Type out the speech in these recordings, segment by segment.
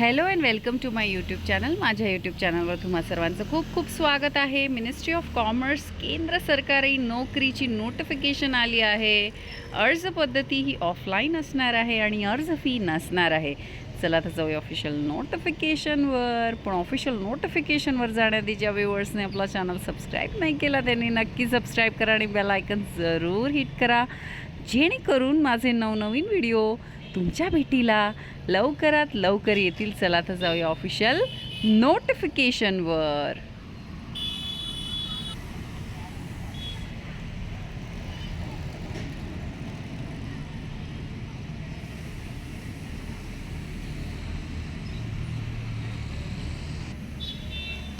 Hello and welcome to my YouTube channel माझ्या YouTube चॅनलवर तुम्हा सर्वांचं खूप खूप स्वागत आहे. मिनिस्ट्री ऑफ कॉमर्स केंद्र सरकारी नोकरीची नोटिफिकेशन आली आहे. अर्ज पद्धती ही ऑफलाईन असणार आहे आणि अर्ज फी नसणार आहे. चला तर जाऊया ऑफिशियल नोटिफिकेशनवर पण ऑफिशियल नोटिफिकेशनवर जाण्याआधी ज्या व्ह्युअर्सने आपला चॅनल सबस्क्राईब नाही केला त्यांनी नक्की सबस्क्राईब करा आणि बेल आयकन जरूर हिट करा. जेणेकरून माझे नवनवीन व्हिडिओ तुमच्या भेटीला लवकरात लवकर येतील. चला तर जाऊया ऑफिशियल नोटिफिकेशनवर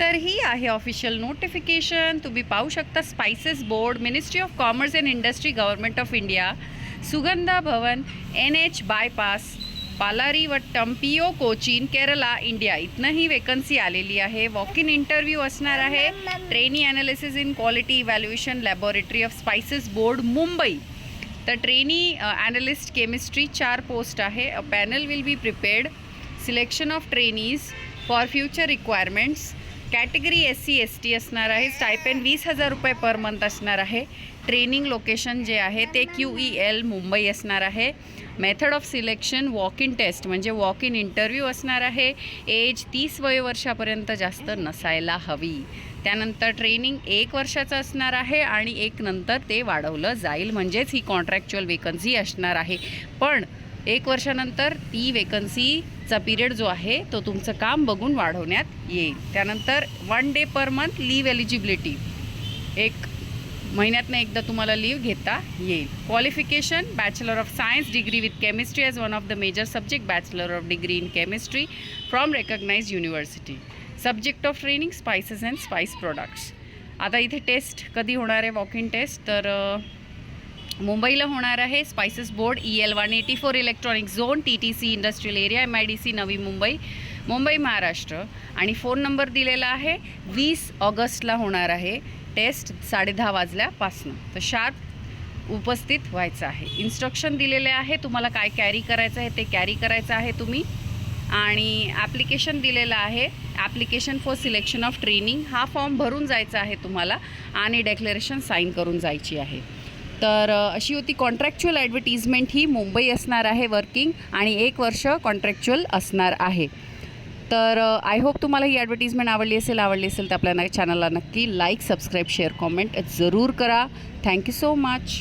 तर ही आहे ऑफिशियल नोटिफिकेशन तुम्ही पाहू शकता spices board ministry of commerce and industry government of India Sugandha Bhavan N H bypass Palarivattom P O Cochin Kerala India इथनं ही वेकन्सी आलेली आहे. वॉक इन इंटरव्ह्यू असणार आहे. Trainee analysis in quality evaluation laboratory of spices board Mumbai तर trainee analyst chemistry चार post आहे. A panel will be prepared selection of trainees for future requirements category S C S T असणार आहे. स्टायपेन वीस हजार रुपये पर मंथ असणार आहे. ट्रेनिंग लोकेशन जे आहे ते क्यू ई एल मुंबई असणार आहे. Method of selection walk in test म्हणजे वॉक इन इंटरव्ह्यू असणार आहे. एज तीस वयोवर्षापर्यंत जास्त नसायला हवी. त्यानंतर ट्रेनिंग एक वर्षाचं असणार आहे आणि एक नंतर ते वाढवलं जाईल. म्हणजेच ही कॉन्ट्रॅक्च्युअल वेकन्सी असणार आहे. पण एक वर्षानंतर ती वेकन्सीचा पिरियड जो आहे तो तुमचं काम बघून वाढवण्यात येईल. त्यानंतर one day per month leave eligibility एक महिन्यातनं एकदा तुम्हाला लीव घेता येईल. Qualification bachelor of science degree with chemistry as one of the major subject bachelor of degree in chemistry from recognize university subject of training spices and spice products आता इथे taste कधी होणार आहे? वॉक इन टेस्ट तर मुंबईला होणार आहे spices board E L one eighty four electronic zone T T C industrial area M I D C Navi Mumbai Mumbai Maharashtra. आणि फोन नंबर दिलेला आहे वीस ऑगस्टला होणार आहे टेस्ट साडेदहा वाजल्यापासनं. तर शार्प उपस्थित व्हायचं आहे. इन्स्ट्रक्शन दिलेले आहे तुम्हाला काय कॅरी करायचं आहे ते कॅरी करायचं आहे तुम्ही. आणि ॲप्लिकेशन दिलेलं आहे application for selection of training हा फॉर्म भरून जायचा आहे तुम्हाला आणि डेक्लेरेशन साईन करून जायची आहे. तर अशी होती कॉन्ट्रॅक्च्युअल ॲडव्हर्टिजमेंट ही मुंबई असणार आहे वर्किंग आणि एक वर्ष कॉन्ट्रॅक्च्युअल असणार आहे. तर आय होप तुम्हाला ही ॲडव्हर्टिजमेंट आवडली असेल आवडली असेल तर आपल्या चॅनलला नक्की लाईक सबस्क्राईब शेअर कॉमेंट जरूर करा. Thank you so much